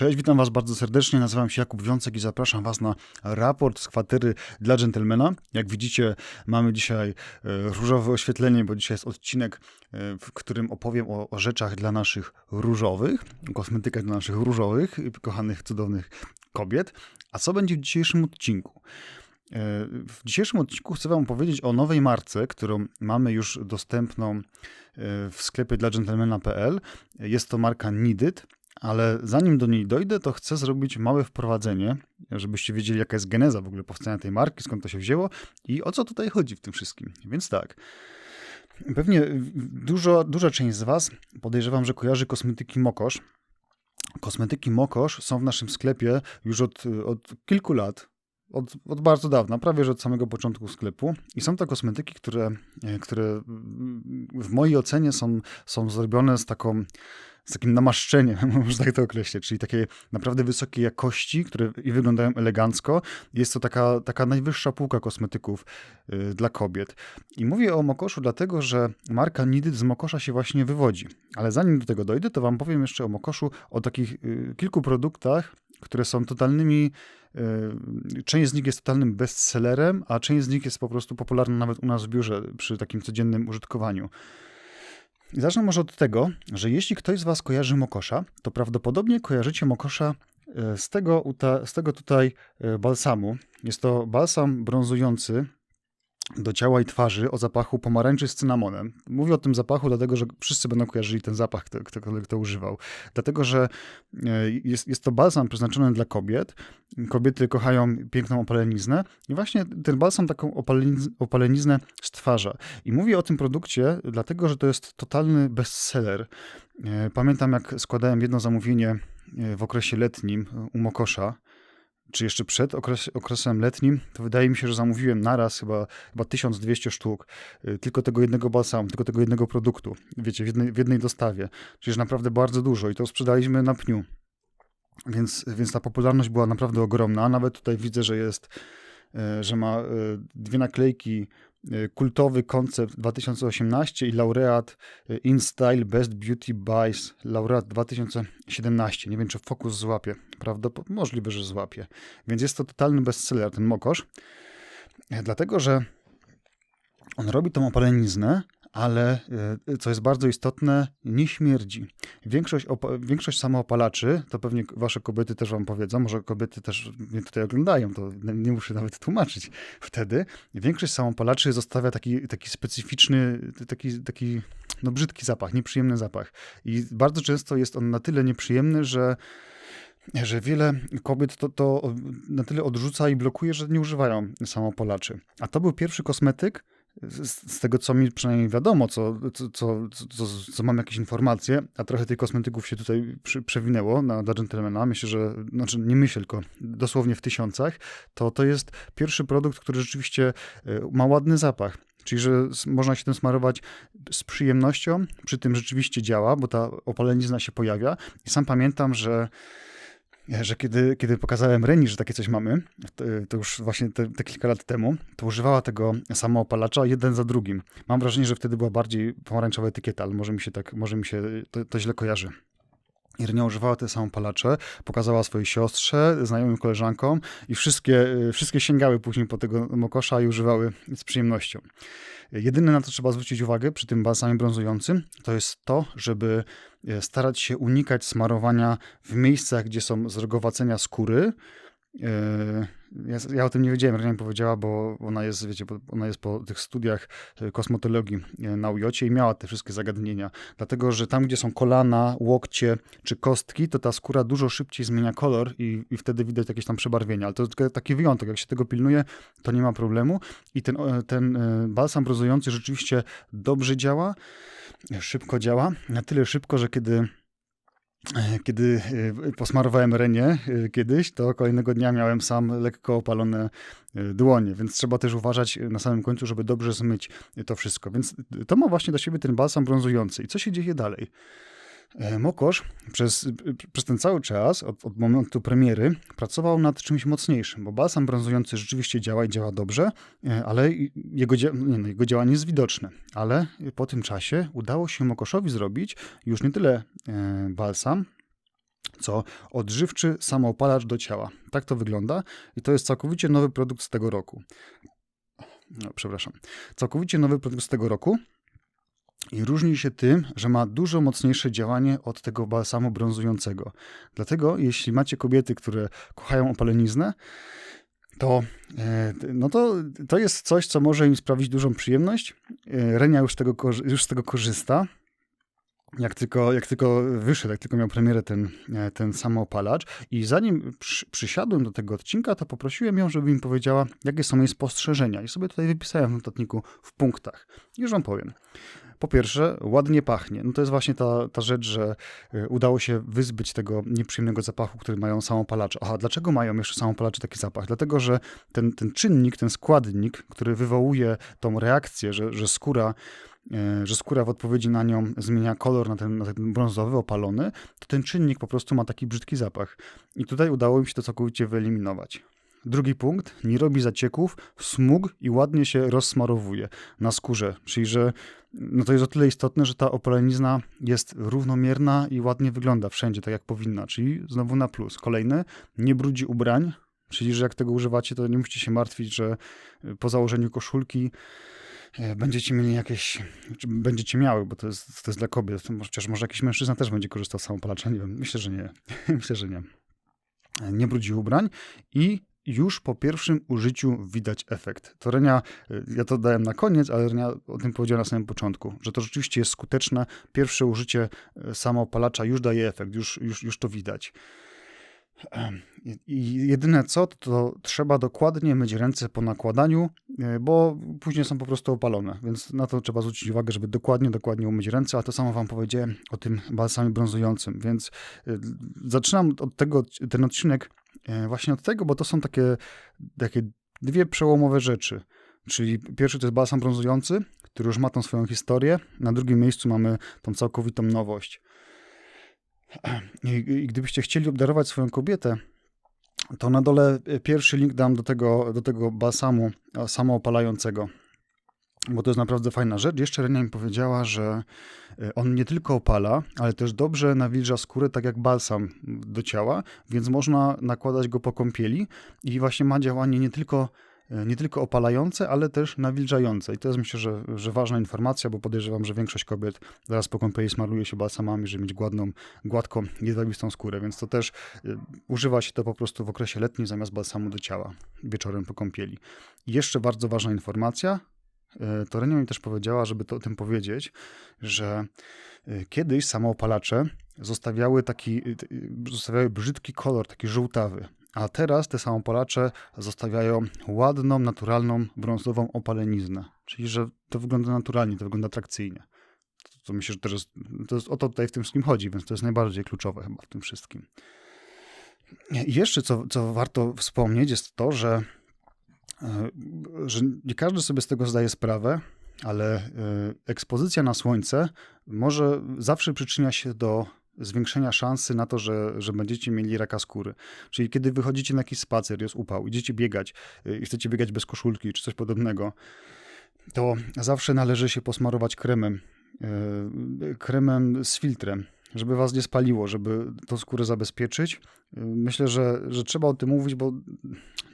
Cześć, witam Was bardzo serdecznie. Nazywam się Jakub Wiącek i zapraszam Was na raport z kwatery dla dżentelmena. Jak widzicie, mamy dzisiaj e, różowe oświetlenie, bo dzisiaj jest odcinek, e, w którym opowiem o, o rzeczach dla naszych różowych, o kosmetykach dla naszych różowych, kochanych, cudownych kobiet. A co będzie w dzisiejszym odcinku? E, w dzisiejszym odcinku chcę Wam powiedzieć o nowej marce, którą mamy już dostępną w sklepie dla gentlemana.pl. Jest to marka Needed. Ale zanim do niej dojdę, to chcę zrobić małe wprowadzenie, żebyście wiedzieli, jaka jest geneza w ogóle powstania tej marki, skąd to się wzięło i o co tutaj chodzi w tym wszystkim. Więc tak. Pewnie dużo, duża część z Was podejrzewam, że kojarzy kosmetyki Mokosz. Kosmetyki Mokosz są w naszym sklepie już od, od kilku lat. Od, od, bardzo dawna, prawie że od samego początku sklepu. I są to kosmetyki, które, które w mojej ocenie są, są zrobione z taką z takim namaszczeniem, można tak to określić, czyli takiej naprawdę wysokiej jakości, które i wyglądają elegancko. Jest to taka, taka najwyższa półka kosmetyków y, dla kobiet. I mówię o Mokoszu dlatego, że marka Nidyd z Mokosza się właśnie wywodzi. Ale zanim do tego dojdę, to wam powiem jeszcze o Mokoszu, o takich y, kilku produktach, które są totalnymi y, Część z nich jest totalnym bestsellerem, a część z nich jest po prostu popularna nawet u nas w biurze przy takim codziennym użytkowaniu. Zacznę może od tego, że jeśli ktoś z Was kojarzy Mokosza, to prawdopodobnie kojarzycie Mokosza e, z tego, z tego tutaj e, balsamu. Jest to balsam brązujący, do ciała i twarzy o zapachu pomarańczy z cynamonem. Mówię o tym zapachu, dlatego że wszyscy będą kojarzyli ten zapach, kto, kto, kto używał. Dlatego, że e, jest, jest to balsam przeznaczony dla kobiet. Kobiety kochają piękną opaleniznę i właśnie ten balsam taką opaleniz opaleniznę stwarza. I mówię o tym produkcie, dlatego, że to jest totalny bestseller. E, pamiętam, jak składałem jedno zamówienie e, w okresie letnim u Mokosza czy jeszcze przed okres, okresem letnim, to wydaje mi się, że zamówiłem naraz chyba, chyba 1200 sztuk y, tylko tego jednego balsamu, tylko tego jednego produktu, wiecie, w jednej, w jednej dostawie. Czyli naprawdę bardzo dużo i to sprzedaliśmy na pniu. Więc, więc ta popularność była naprawdę ogromna. Nawet tutaj widzę, że jest, y, że ma y, dwie naklejki kultowy koncept 2018 i laureat y, InStyle Best Beauty Buys, laureat 2017. Nie wiem, czy Focus złapie. Prawdopodobnie możliwe, że złapie. Więc jest to totalny bestseller, ten mokosz. Dlatego, że on robi tą opaleniznę, ale e, co jest bardzo istotne, nie śmierdzi. Większość, większość samoopalaczy, to pewnie wasze kobiety też wam powiedzą, może kobiety też mnie tutaj oglądają, to nie muszę nawet tłumaczyć wtedy. Większość samoopalaczy zostawia taki, taki specyficzny, taki, taki no brzydki zapach, nieprzyjemny zapach. I bardzo często jest on na tyle nieprzyjemny, że że wiele kobiet to, to na tyle odrzuca i blokuje, że nie używają samoopalaczy. A to był pierwszy kosmetyk, z, z, tego, co mi przynajmniej wiadomo, co, co, co, co, co mam jakieś informacje, a trochę tych kosmetyków się tutaj przy, przewinęło na dla Gentlemana, myślę, że, znaczy nie myślę, tylko dosłownie w tysiącach, to to jest pierwszy produkt, który rzeczywiście e, ma ładny zapach. Czyli, że można się tym smarować z przyjemnością, przy tym rzeczywiście działa, bo ta opalenizna się pojawia. I sam pamiętam, że że kiedy, kiedy pokazałem Reni, że takie coś mamy, to, to już właśnie te, te, kilka lat temu, to używała tego samoopalacza jeden za drugim. Mam wrażenie, że wtedy była bardziej pomarańczowa etykieta, ale może mi się tak, może mi się to, to źle kojarzy. Irenia używała te samą palacze, pokazała swojej siostrze, znajomym koleżankom i wszystkie, wszystkie sięgały później po tego mokosza i używały z przyjemnością. Jedyne na to trzeba zwrócić uwagę przy tym balsamie brązującym, to jest to, żeby e, starać się unikać smarowania w miejscach, gdzie są zrogowacenia skóry, e, ja, ja, o tym nie wiedziałem, Renia mi powiedziała, bo ona jest, wiecie, ona jest po tych studiach e, kosmetologii e, na UJOcie i miała te wszystkie zagadnienia. Dlatego, że tam, gdzie są kolana, łokcie czy kostki, to ta skóra dużo szybciej zmienia kolor i, i wtedy widać jakieś tam przebarwienia. Ale to jest taki wyjątek. Jak się tego pilnuje, to nie ma problemu. I ten, ten e, balsam brozujący rzeczywiście dobrze działa, szybko działa. Na tyle szybko, że kiedy kiedy e, posmarowałem Renię e, kiedyś, to kolejnego dnia miałem sam lekko opalone dłonie, więc trzeba też uważać na samym końcu, żeby dobrze zmyć to wszystko. Więc to ma właśnie do siebie ten balsam brązujący. I co się dzieje dalej? E, Mokosz przez, przez ten cały czas, od, od, momentu premiery, pracował nad czymś mocniejszym, bo balsam brązujący rzeczywiście działa i działa dobrze, e, ale jego, nie, no, jego działanie jest widoczne. Ale po tym czasie udało się Mokoszowi zrobić już nie tyle e, balsam, co odżywczy samoopalacz do ciała. Tak to wygląda i to jest całkowicie nowy produkt z tego roku. No, przepraszam. Całkowicie nowy produkt z tego roku. I różni się tym, że ma dużo mocniejsze działanie od tego balsamu brązującego. Dlatego, jeśli macie kobiety, które kochają opaleniznę, to, e, no to, to jest coś, co może im sprawić dużą przyjemność. E, Renia już tego, już z tego korzysta. Jak tylko, jak tylko wyszedł, jak tylko miał premierę ten, e, ten samoopalacz i zanim przy, przysiadłem do tego odcinka, to poprosiłem ją, żeby mi powiedziała, jakie są jej spostrzeżenia i sobie tutaj wypisałem w notatniku w punktach. Już wam powiem. Po pierwsze, ładnie pachnie. No to jest właśnie ta, ta rzecz, że y, udało się wyzbyć tego nieprzyjemnego zapachu, który mają samopalacze. Aha, dlaczego mają jeszcze samopalacze taki zapach? Dlatego, że ten, ten czynnik, ten składnik, który wywołuje tą reakcję, że, że skóra że skóra w odpowiedzi na nią zmienia kolor na ten, na ten brązowy, opalony, to ten czynnik po prostu ma taki brzydki zapach. I tutaj udało mi się to całkowicie wyeliminować. Drugi punkt, nie robi zacieków, smug i ładnie się rozsmarowuje na skórze, czyli że no to jest o tyle istotne, że ta opalenizna jest równomierna i ładnie wygląda wszędzie, tak jak powinna, czyli znowu na plus. Kolejny, nie brudzi ubrań, czyli że jak tego używacie, to nie musicie się martwić, że po założeniu koszulki e, będziecie mieli jakieś, będziecie miały, bo to jest, to jest dla kobiet, chociaż może jakiś mężczyzna też będzie korzystał z samopalacza, nie wiem, myślę, że nie, myślę, że nie. Nie brudzi ubrań i już po pierwszym użyciu widać efekt. To Renia, y, ja to dałem na koniec, ale Renia o tym powiedziała na samym początku, że to rzeczywiście jest skuteczne. Pierwsze użycie samoopalacza już daje efekt, już, już, już to widać. I jedyne co, to trzeba dokładnie myć ręce po nakładaniu, y, bo później są po prostu opalone, więc na to trzeba zwrócić uwagę, żeby dokładnie, dokładnie umyć ręce, a to samo wam powiedziałem o tym balsamie brązującym, więc zaczynam od tego, ten odcinek E, właśnie od tego, bo to są takie, takie dwie przełomowe rzeczy. Czyli pierwszy to jest balsam brązujący, który już ma tą swoją historię. Na drugim miejscu mamy tą całkowitą nowość. I, gdybyście chcieli obdarować swoją kobietę, to na dole pierwszy link dam do tego, do tego balsamu samoopalającego bo to jest naprawdę fajna rzecz. Jeszcze Renia mi powiedziała, że e, on nie tylko opala, ale też dobrze nawilża skórę, tak jak balsam do ciała, więc można nakładać go po kąpieli i właśnie ma działanie nie tylko, e, nie tylko opalające, ale też nawilżające. I to jest myślę, że, że ważna informacja, bo podejrzewam, że większość kobiet zaraz po kąpieli smaruje się balsamami, żeby mieć gładną, gładką, jedwabistą skórę, więc to też y, używa się to po prostu w okresie letnim zamiast balsamu do ciała, wieczorem po kąpieli. I jeszcze bardzo ważna informacja, E, to Renia mi też powiedziała, żeby to o tym powiedzieć, że e, kiedyś samoopalacze zostawiały taki, e, zostawiały brzydki kolor, taki żółtawy. A teraz te samopalacze zostawiają ładną, naturalną, brązową opaleniznę. Czyli, że to wygląda naturalnie, to wygląda atrakcyjnie. To, to myślę, że też to jest, o to tutaj w tym wszystkim chodzi, więc to jest najbardziej kluczowe chyba w tym wszystkim. I jeszcze co, co warto wspomnieć jest to, że że nie każdy sobie z tego zdaje sprawę, ale e, ekspozycja na słońce może zawsze przyczynia się do zwiększenia szansy na to, że, że będziecie mieli raka skóry. Czyli kiedy wychodzicie na jakiś spacer, jest upał, idziecie biegać e, i chcecie biegać bez koszulki czy coś podobnego, to zawsze należy się posmarować kremem, e, kremem z filtrem żeby was nie spaliło, żeby tą skórę zabezpieczyć. Myślę, że, że trzeba o tym mówić, bo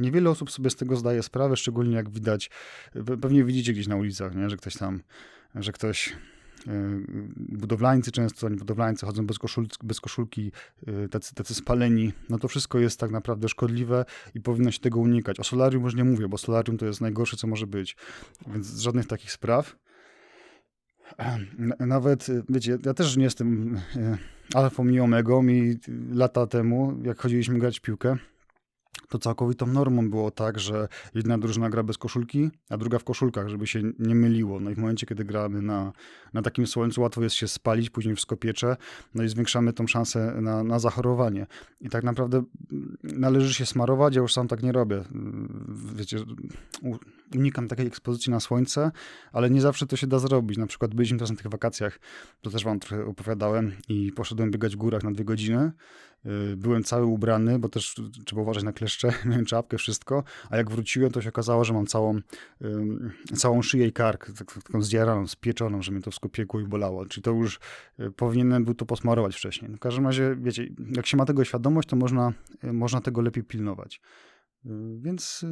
niewiele osób sobie z tego zdaje sprawę, szczególnie jak widać, pewnie widzicie gdzieś na ulicach, nie? że ktoś tam, że ktoś budowlańcy często, oni budowlańcy chodzą bez, koszul, bez koszulki, e, tacy, tacy spaleni, no to wszystko jest tak naprawdę szkodliwe i powinno się tego unikać. O solarium już nie mówię, bo solarium to jest najgorsze, co może być, więc żadnych takich spraw. Nawet, wiecie, ja też nie jestem alfą i omegą i lata temu, jak chodziliśmy grać w piłkę, to całkowitą normą było tak, że jedna drużyna gra bez koszulki, a druga w koszulkach, żeby się nie myliło. No i w momencie, kiedy gramy na, na takim słońcu, łatwo jest się spalić, później wszystko piecze, no i zwiększamy tą szansę na, na zachorowanie. I tak naprawdę należy się smarować, ja już sam tak nie robię. Wiecie, unikam takiej ekspozycji na słońce, ale nie zawsze to się da zrobić. Na przykład byliśmy teraz na tych wakacjach, to też wam trochę opowiadałem i poszedłem biegać w górach na dwie godziny. Y, byłem cały ubrany, bo też trzeba uważać na kleszcze, miałem czapkę, wszystko, a jak wróciłem, to się okazało, że mam całą, całą szyję i kark, tak, tak, taką zdzieraną, spieczoną, że mnie to wszystko piekło i bolało. Czyli to już y, powinienem był to posmarować wcześniej. No, w każdym razie, wiecie, jak się ma tego świadomość, to można, y, można tego lepiej pilnować. Więc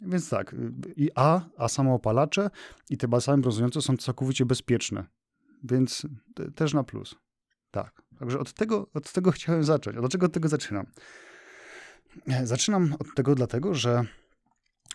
więc tak, i A, a samoopalacze i te balsamy brązujące są całkowicie bezpieczne, więc też na plus. Tak, także od tego, od tego chciałem zacząć. A dlaczego od tego zaczynam? Zaczynam od tego dlatego, że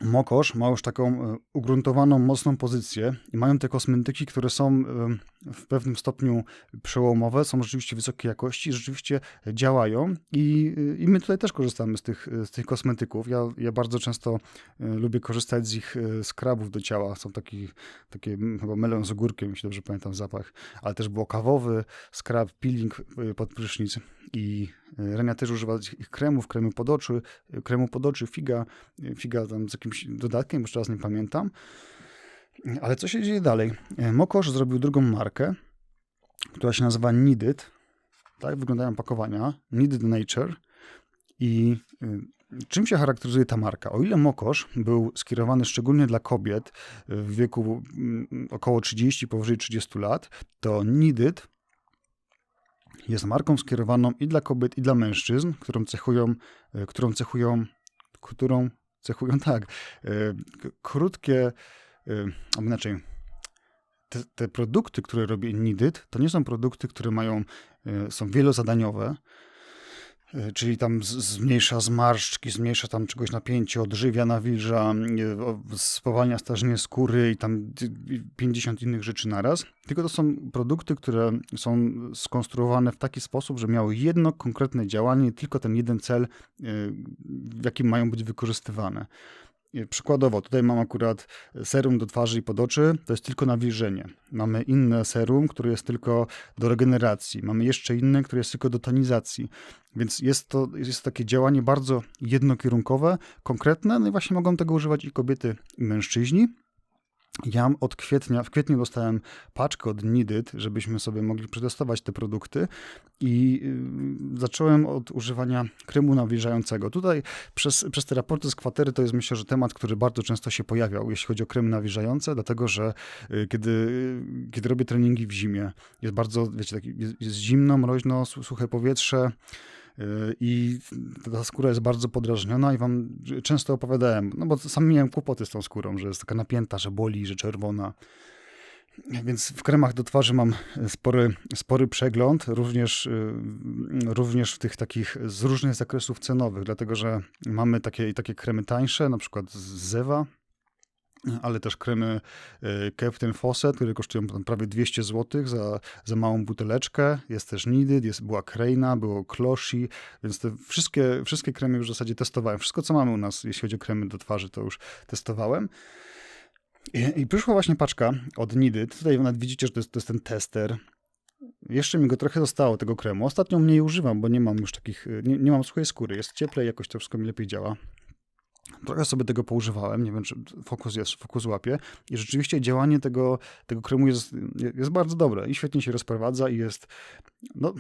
Mokosz ma już taką e, ugruntowaną, mocną pozycję i mają te kosmetyki, które są e, w pewnym stopniu przełomowe, są rzeczywiście wysokiej jakości, rzeczywiście działają i, e, i my tutaj też korzystamy z tych, z tych kosmetyków. Ja, ja bardzo często lubię korzystać z ich skrabów do ciała. Są taki, takie chyba melon z ogórkiem, jeśli dobrze pamiętam zapach, ale też było kawowy skrab, peeling pod prysznic i Renia też używa ich kremów, kremu pod oczy, kremu pod oczy, figa, figa tam z jakimś dodatkiem, już teraz nie pamiętam. Ale co się dzieje dalej? Mokosz zrobił drugą markę, która się nazywa Needed. Tak wyglądają pakowania. Needed Nature. I y, czym się charakteryzuje ta marka? O ile Mokosz był skierowany szczególnie dla kobiet w wieku mm, około 30, powyżej 30 lat, to Needed jest marką skierowaną i dla kobiet, i dla mężczyzn, którą cechują, e, którą cechują, którą cechują tak, e, krótkie, e, a inaczej, te, te, produkty, które robi Nidit, to nie są produkty, które mają, są wielozadaniowe, czyli tam zmniejsza zmarszczki, zmniejsza tam czegoś napięcie, odżywia nawilża, spowalnia starzenie skóry i tam 50 innych rzeczy naraz. Tylko to są produkty, które są skonstruowane w taki sposób, że miały jedno konkretne działanie, tylko ten jeden cel, e, w jakim mają być wykorzystywane. Przykładowo, tutaj mam akurat serum do twarzy i pod oczy, to jest tylko nawilżenie. Mamy inne serum, które jest tylko do regeneracji. Mamy jeszcze inne, które jest tylko do tonizacji. Więc jest to jest takie działanie bardzo jednokierunkowe, konkretne, no i właśnie mogą tego używać i kobiety, i mężczyźni. Ja od kwietnia, w kwietniu dostałem paczkę od Nidit, żebyśmy sobie mogli przetestować te produkty i y, zacząłem od używania kremu nawilżającego. Tutaj przez, przez te raporty z kwatery to jest myślę, że temat, który bardzo często się pojawiał, jeśli chodzi o kremy nawilżające, dlatego że y, kiedy, kiedy robię treningi w zimie, jest bardzo, wiecie, taki, jest, jest zimno, mroźno, suche powietrze, i ta skóra jest bardzo podrażniona i wam często opowiadałem, no bo sam miałem kłopoty z tą skórą, że jest taka napięta, że boli, że czerwona. Więc w kremach do twarzy mam spory, spory przegląd, również, również w tych takich z różnych zakresów cenowych, dlatego że mamy takie, takie kremy tańsze, na przykład z Zewa, ale też kremy e, Captain Fawcett, które kosztują prawie 200 zł za, za małą buteleczkę. Jest też Needed, jest, była Kreina, było Kloshi, więc te wszystkie, wszystkie kremy już w zasadzie testowałem. Wszystko, co mamy u nas, jeśli chodzi o kremy do twarzy, to już testowałem. I, i przyszła właśnie paczka od Needed. Tutaj nawet widzicie, że to jest, to jest ten tester. Jeszcze mi go trochę zostało, tego kremu. Ostatnio mniej używam, bo nie mam już takich, nie, nie mam suchej skóry. Jest cieplej, jakoś to wszystko mi lepiej działa. Trochę sobie tego poużywałem, nie wiem, czy fokus jest, fokus łapie i rzeczywiście działanie tego, tego kremu jest, jest bardzo dobre i świetnie się rozprowadza i jest, no,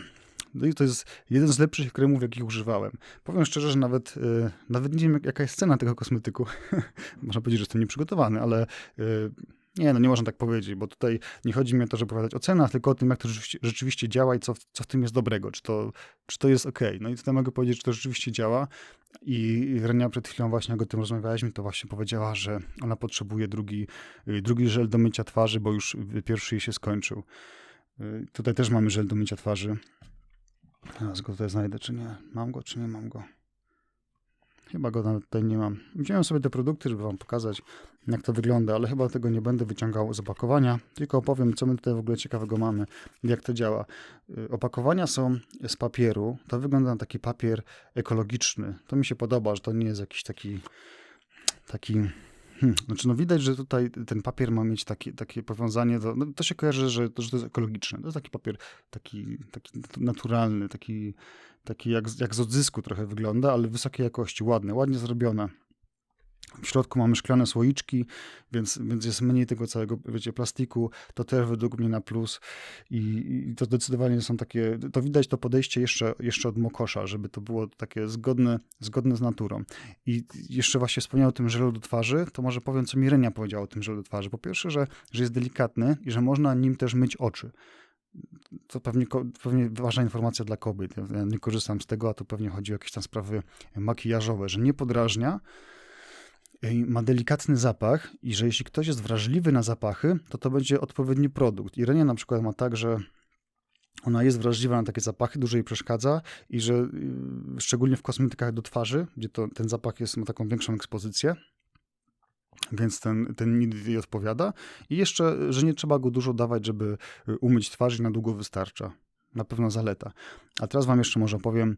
no i to jest jeden z lepszych kremów, jakich używałem. Powiem szczerze, że nawet, yy, nawet nie wiem, jaka jest cena tego kosmetyku. Można powiedzieć, że jestem nieprzygotowany, ale yy, nie, no nie można tak powiedzieć, bo tutaj nie chodzi mi o to, żeby opowiadać o cenach, tylko o tym, jak to rzeczywiście, rzeczywiście działa i co, co w tym jest dobrego, czy to, czy to jest ok. No i tutaj mogę powiedzieć, czy to rzeczywiście działa. I Renia przed chwilą właśnie, jak o tym rozmawialiśmy, to właśnie powiedziała, że ona potrzebuje drugi, y, drugi żel do mycia twarzy, bo już pierwszy jej się skończył. Y, tutaj też mamy żel do mycia twarzy. Teraz go tutaj znajdę, czy nie. Mam go, czy nie mam go. Chyba go nawet tutaj nie mam. Wziąłem sobie te produkty, żeby wam pokazać, jak to wygląda, ale chyba tego nie będę wyciągał z opakowania, tylko opowiem, co my tutaj w ogóle ciekawego mamy, jak to działa. Y, opakowania są z papieru. To wygląda na taki papier ekologiczny. To mi się podoba, że to nie jest jakiś taki taki Hmm, znaczy, no widać, że tutaj ten papier ma mieć takie, takie powiązanie, do, no to się kojarzy, że to, że to jest ekologiczne. To jest taki papier taki, taki naturalny, taki, taki jak, jak z odzysku trochę wygląda, ale wysokiej jakości, ładne, ładnie zrobione. W środku mamy szklane słoiczki, więc, więc jest mniej tego całego, wiecie, plastiku. To też według mnie na plus. I, I, to zdecydowanie są takie, to widać to podejście jeszcze, jeszcze od Mokosza, żeby to było takie zgodne, zgodne z naturą. I jeszcze właśnie wspomniał o tym żelu do twarzy, to może powiem, co Mirenia powiedziała o tym żelu do twarzy. Po pierwsze, że, że jest delikatny i że można nim też myć oczy to pewnie, pewnie ważna informacja dla kobiet. Ja nie korzystam z tego, a to pewnie chodzi o jakieś tam sprawy makijażowe, że nie podrażnia, ma delikatny zapach i że jeśli ktoś jest wrażliwy na zapachy, to to będzie odpowiedni produkt. Irenia na przykład ma tak, że ona jest wrażliwa na takie zapachy, dużo jej przeszkadza i że y, szczególnie w kosmetykach do twarzy, gdzie to, ten zapach jest, ma taką większą ekspozycję, więc ten, ten nigdy jej odpowiada. I jeszcze, że nie trzeba go dużo dawać, żeby y, umyć twarz i na długo wystarcza. Na pewno zaleta. A teraz wam jeszcze może powiem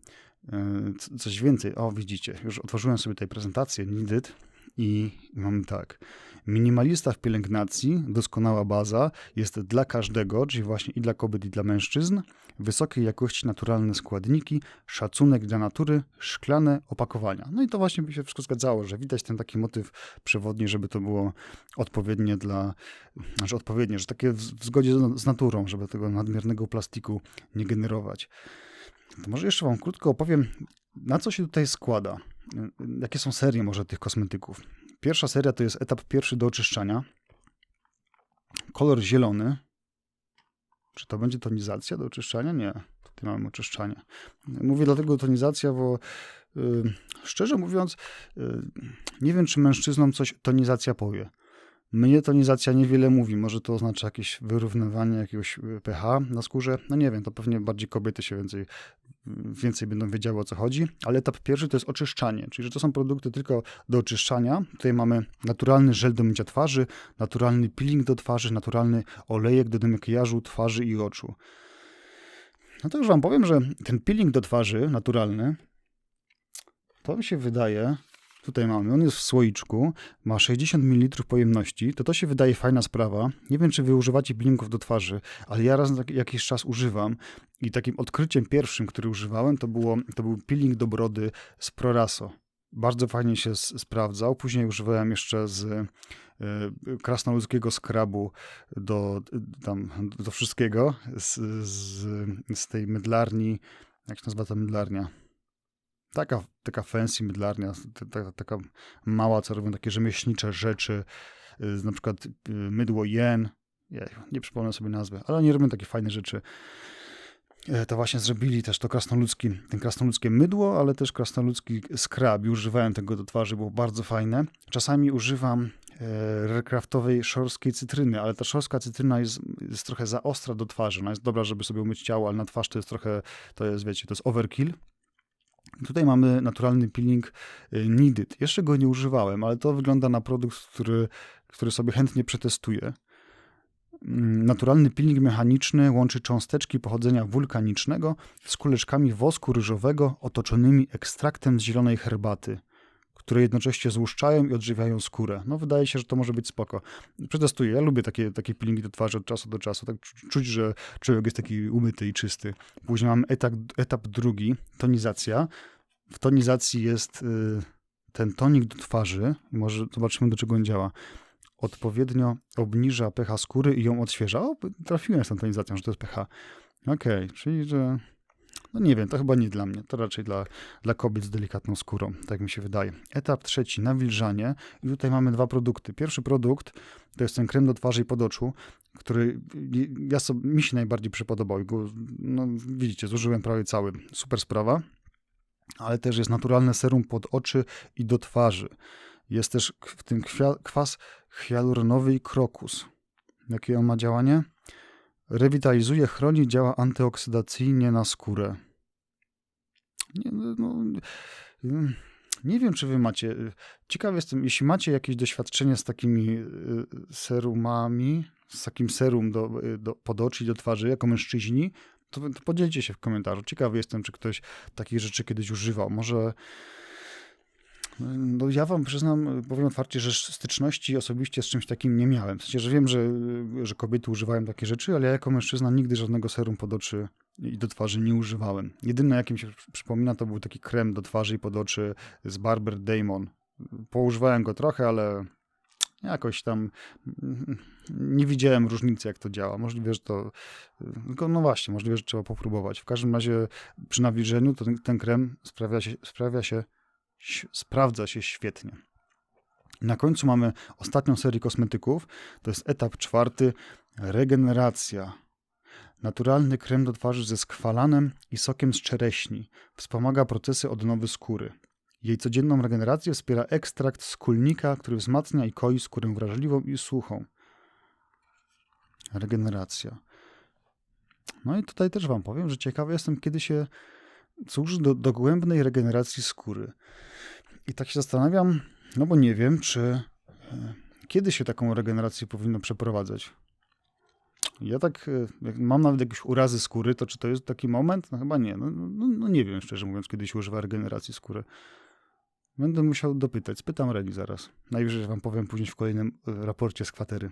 y, coś więcej. O, widzicie, już otworzyłem sobie tutaj prezentację Nidit i mam tak. Minimalista w pielęgnacji, doskonała baza, jest dla każdego, czyli właśnie i dla kobiet, i dla mężczyzn. Wysokiej jakości naturalne składniki, szacunek dla natury, szklane opakowania. No i to właśnie by się wszystko zgadzało, że widać ten taki motyw przewodni, żeby to było odpowiednie dla, znaczy odpowiednie, że takie w, zgodzie z naturą, żeby tego nadmiernego plastiku nie generować. To może jeszcze Wam krótko opowiem, na co się tutaj składa. Jakie są serie może tych kosmetyków? Pierwsza seria to jest etap pierwszy do oczyszczania. Kolor zielony. Czy to będzie tonizacja do oczyszczania? Nie. Tutaj mamy oczyszczanie. Mówię dlatego tonizacja, bo yy, szczerze mówiąc, yy, nie wiem, czy mężczyznom coś tonizacja powie. Mnie tonizacja niewiele mówi. Może to oznacza jakieś wyrównywanie jakiegoś y, pH na skórze. No nie wiem, to pewnie bardziej kobiety się więcej, więcej będą wiedziały o co chodzi. Ale etap pierwszy to jest oczyszczanie, czyli że to są produkty tylko do oczyszczania. Tutaj mamy naturalny żel do mycia twarzy, naturalny peeling do twarzy, naturalny olejek do makijażu twarzy i oczu. No to już wam powiem, że ten peeling do twarzy naturalny, to mi się wydaje, Tutaj mamy, on jest w słoiczku, ma 60 ml pojemności, to to się wydaje fajna sprawa. Nie wiem, czy wy używacie peelingów do twarzy, ale ja raz na jakiś czas używam i takim odkryciem pierwszym, który używałem, to, było, to był peeling do brody z Proraso. Bardzo fajnie się sprawdzał. Później używałem jeszcze z y, krasnoludzkiego skrabu do, tam, do wszystkiego, z, z, z tej mydlarni, jak się nazywa ta mydlarnia? Taka, taka fancy mydlarnia, taka, taka mała, co robią takie rzemieślnicze rzeczy, y, na przykład y, mydło jen, nie przypomnę sobie nazwy, ale oni robią takie fajne rzeczy. E, to właśnie zrobili też to krasnoludzki, ten krasnoludzkie mydło, ale też krasnoludzki skrab. Używałem tego do twarzy, było bardzo fajne. Czasami używam e, rekraftowej szorskiej cytryny, ale ta szorska cytryna jest, jest trochę za ostra do twarzy. Ona jest dobra, żeby sobie umyć ciało, ale na twarz to jest trochę, to jest, wiecie, to jest overkill. Tutaj mamy naturalny peeling y, Needed. Jeszcze go nie używałem, ale to wygląda na produkt, który, który sobie chętnie przetestuję. Mm, naturalny peeling mechaniczny łączy cząsteczki pochodzenia wulkanicznego z kuleczkami wosku ryżowego otoczonymi ekstraktem z zielonej herbaty które jednocześnie złuszczają i odżywiają skórę. No wydaje się, że to może być spoko. Przetestuję. Ja lubię takie, takie peelingi do twarzy od czasu do czasu. Tak czuć, że człowiek jest taki umyty i czysty. Później mam etap, etap drugi, tonizacja. W tonizacji jest y, ten tonik do twarzy. Może zobaczymy, do czego on działa odpowiednio obniża pH skóry i ją odświeża. O, trafiłem z tą tonizacją, że to jest pH. Okej, okay, czyli że no nie wiem, to chyba nie dla mnie. To raczej dla, dla kobiet z delikatną skórą, tak mi się wydaje. Etap trzeci, nawilżanie. I tutaj mamy dwa produkty. Pierwszy produkt to jest ten krem do twarzy i podoczu, który ja sobie, mi się najbardziej przypodobał. Go, no, widzicie, zużyłem prawie cały. Super sprawa. Ale też jest naturalne serum pod oczy i do twarzy. Jest też w tym kwas hialuronowy i krokus. Jakie on ma działanie? Rewitalizuje, chroni, działa antyoksydacyjnie na skórę. Nie, no, no, nie wiem, czy wy macie. Ciekaw jestem, jeśli macie jakieś doświadczenie z takimi y, serumami, z takim serum do, do, pod oczy i do twarzy, jako mężczyźni, to, to podzielcie się w komentarzu. Ciekawy jestem, czy ktoś takich rzeczy kiedyś używał. Może no ja wam przyznam, powiem otwarcie, że styczności osobiście z czymś takim nie miałem. W sensie, że wiem, że, że kobiety używają takie rzeczy, ale ja jako mężczyzna nigdy żadnego serum pod oczy i do twarzy nie używałem. Jedyne, jakim się przypomina, to był taki krem do twarzy i pod oczy z Barber Damon. Poużywałem go trochę, ale jakoś tam nie widziałem różnicy, jak to działa. Możliwe, że to. Tylko no właśnie, możliwe, że trzeba popróbować. W każdym razie przy nawilżeniu ten, ten krem sprawia się, sprawia się, sprawdza się świetnie. Na końcu mamy ostatnią serię kosmetyków. To jest etap czwarty regeneracja. Naturalny krem do twarzy ze skwalanem i sokiem z czereśni. Wspomaga procesy odnowy skóry. Jej codzienną regenerację wspiera ekstrakt z kulnika, który wzmacnia i koi skórę wrażliwą i suchą. Regeneracja. No i tutaj też Wam powiem, że ciekawy jestem, kiedy się służy do dogłębnej regeneracji skóry. I tak się zastanawiam, no bo nie wiem, czy e, kiedy się taką regenerację powinno przeprowadzać. Ja tak, e, mam nawet jakieś urazy skóry, to czy to jest taki moment? No chyba nie. No, no, no nie wiem, szczerze mówiąc, kiedy się używa regeneracji skóry. Będę musiał dopytać. Spytam Reli zaraz. Najwyżej wam powiem później w kolejnym e, raporcie z kwatery.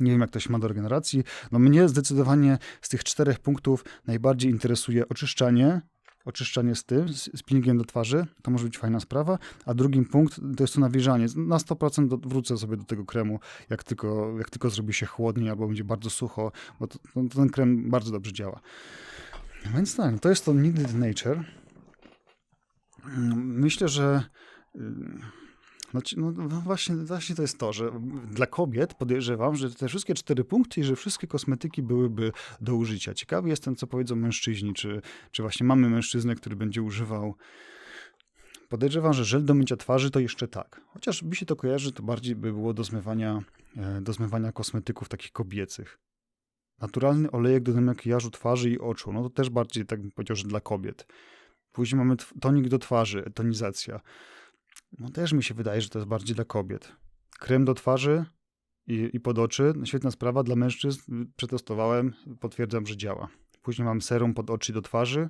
Nie wiem, jak to się ma do regeneracji. No mnie zdecydowanie z tych czterech punktów najbardziej interesuje oczyszczanie, oczyszczanie z tym, z, peelingiem do twarzy, to może być fajna sprawa, a drugim punkt to jest to nawilżanie. Na 100% do, wrócę sobie do tego kremu, jak tylko, jak tylko zrobi się chłodniej albo będzie bardzo sucho, bo to, to ten krem bardzo dobrze działa. Więc tak, to jest to Needed Nature. Myślę, że y, znaczy, no, no, właśnie, właśnie to jest to, że dla kobiet podejrzewam, że te wszystkie cztery punkty i że wszystkie kosmetyki byłyby do użycia. Ciekawy jestem, co powiedzą mężczyźni, czy, czy właśnie mamy mężczyznę, który będzie używał. Podejrzewam, że żel do mycia twarzy to jeszcze tak. Chociaż mi się to kojarzy, to bardziej by było do zmywania, e, do zmywania kosmetyków takich kobiecych. Naturalny olejek do makijażu twarzy i oczu, no to też bardziej tak bym powiedział, że dla kobiet. Później mamy tonik do twarzy, tonizacja. No też mi się wydaje, że to jest bardziej dla kobiet. Krem do twarzy i, i pod oczy, świetna sprawa dla mężczyzn. Przetestowałem, potwierdzam, że działa. Później mam serum pod oczy do twarzy.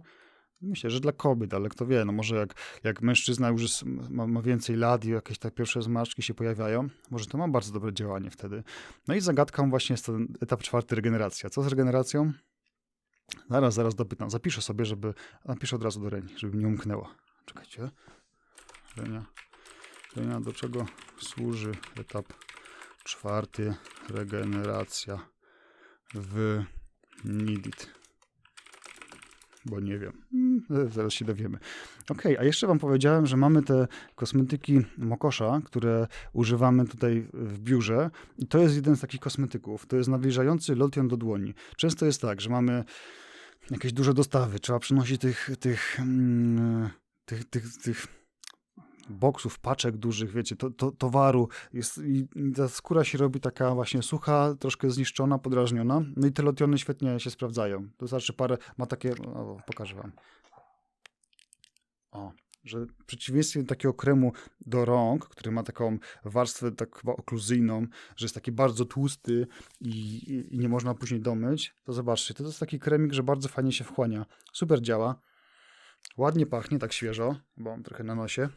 Myślę, że dla kobiet, ale kto wie, no może jak, jak mężczyzna już jest, ma, ma, więcej lat i jakieś tak pierwsze zmarszczki się pojawiają, może to ma bardzo dobre działanie wtedy. No i zagadką właśnie jest ten etap czwarty, regeneracja. Co z regeneracją? Zaraz, zaraz dopytam. Zapiszę sobie, żeby. Napiszę od razu do Reni, żeby nie umknęło. Czekajcie. Renia. Renia, do czego służy etap czwarty? Regeneracja w Nidit. Bo nie wiem. Hmm, zaraz się dowiemy. Ok, a jeszcze Wam powiedziałem, że mamy te kosmetyki Mokosza, które używamy tutaj w biurze. I to jest jeden z takich kosmetyków. To jest nawilżający lotion do dłoni. Często jest tak, że mamy jakieś duże dostawy, trzeba przynosić tych, tych, mm, tych, tych, tych boksów, paczek dużych, wiecie, to, to, towaru. Jest, I ta skóra się robi taka właśnie sucha, troszkę zniszczona, podrażniona. No i te lotiony świetnie się sprawdzają. To znaczy parę, ma takie, o, pokażę wam. O, że w przeciwieństwie do takiego kremu do rąk, który ma taką warstwę tak okluzyjną, że jest taki bardzo tłusty i, i, i, nie można później domyć, to zobaczcie, to jest taki kremik, że bardzo fajnie się wchłania. Super działa. Ładnie pachnie, tak świeżo, bo mam trochę na nosie.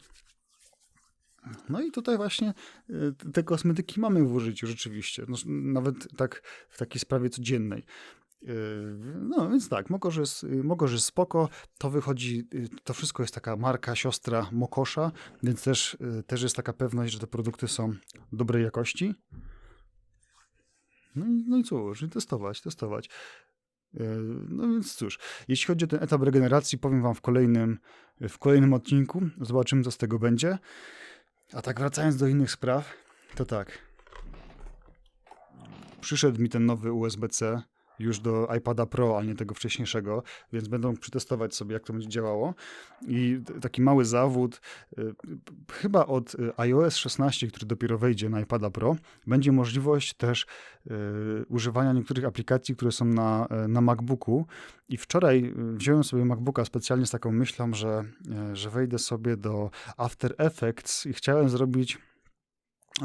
No i tutaj właśnie y, te kosmetyki mamy w użyciu rzeczywiście, no, nawet tak w takiej sprawie codziennej. Yy, no więc tak, Mokos jest, Mokos jest spoko, to wychodzi, to wszystko jest taka marka, siostra Mokosza, więc też, też jest taka pewność, że te produkty są dobrej jakości. No i, no i cóż, testować, testować. No więc cóż, jeśli chodzi o ten etap regeneracji, powiem wam w kolejnym, w kolejnym odcinku, zobaczymy co z tego będzie. A tak wracając do innych spraw, to tak. Przyszedł mi ten nowy USB-C już do iPada Pro, a nie tego wcześniejszego, więc będą przetestować sobie, jak to będzie działało. I taki mały zawód, y, chyba od y, iOS 16, który dopiero wejdzie na iPada Pro, będzie możliwość też y, używania niektórych aplikacji, które są na, na MacBooku. I wczoraj wziąłem sobie MacBooka specjalnie z taką myślą, że, że wejdę sobie do After Effects i chciałem zrobić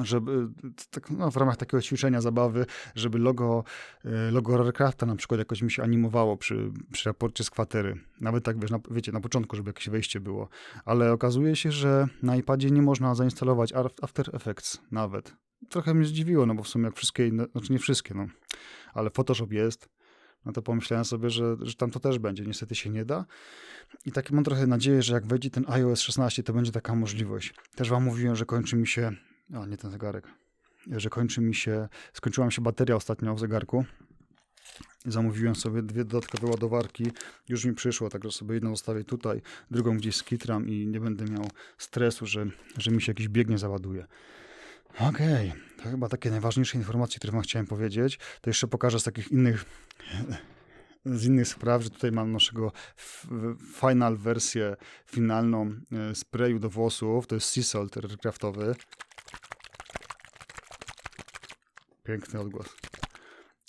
żeby tak, no, w ramach takiego ćwiczenia, zabawy, żeby logo, e, logo na przykład jakoś mi się animowało przy, przy raporcie z kwatery. Nawet tak, wiesz, na, wiecie, na początku, żeby jakieś wejście było. Ale okazuje się, że na iPadzie nie można zainstalować After Effects nawet. Trochę mnie zdziwiło, no bo w sumie jak wszystkie inne, znaczy nie wszystkie, no, ale Photoshop jest, No to pomyślałem sobie, że, że tam to też będzie. Niestety się nie da. I tak mam trochę nadzieję, że jak wejdzie ten iOS 16, to będzie taka możliwość. Też wam mówiłem, że kończy mi się... A, nie ten zegarek. Że kończy mi się... Skończyła mi się bateria ostatnio w zegarku. Zamówiłem sobie dwie dodatkowe ładowarki. Już mi przyszło, także sobie jedną zostawię tutaj, drugą gdzieś skitram i nie będę miał stresu, że, że mi się jakiś bieg nie załaduje. Okej, to chyba takie najważniejsze informacje, które wam chciałem powiedzieć. To jeszcze pokażę z takich innych z innych spraw, że tutaj mam naszego final wersję finalną e, sprayu do włosów. To jest Sea Salt craftowy. Piękny odgłos.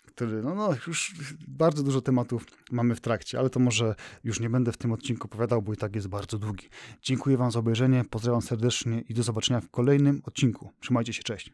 Który, no, no, już bardzo dużo tematów mamy w trakcie, ale to może już nie będę w tym odcinku opowiadał, bo i tak jest bardzo długi. Dziękuję Wam za obejrzenie, pozdrawiam serdecznie i do zobaczenia w kolejnym odcinku. Trzymajcie się, cześć.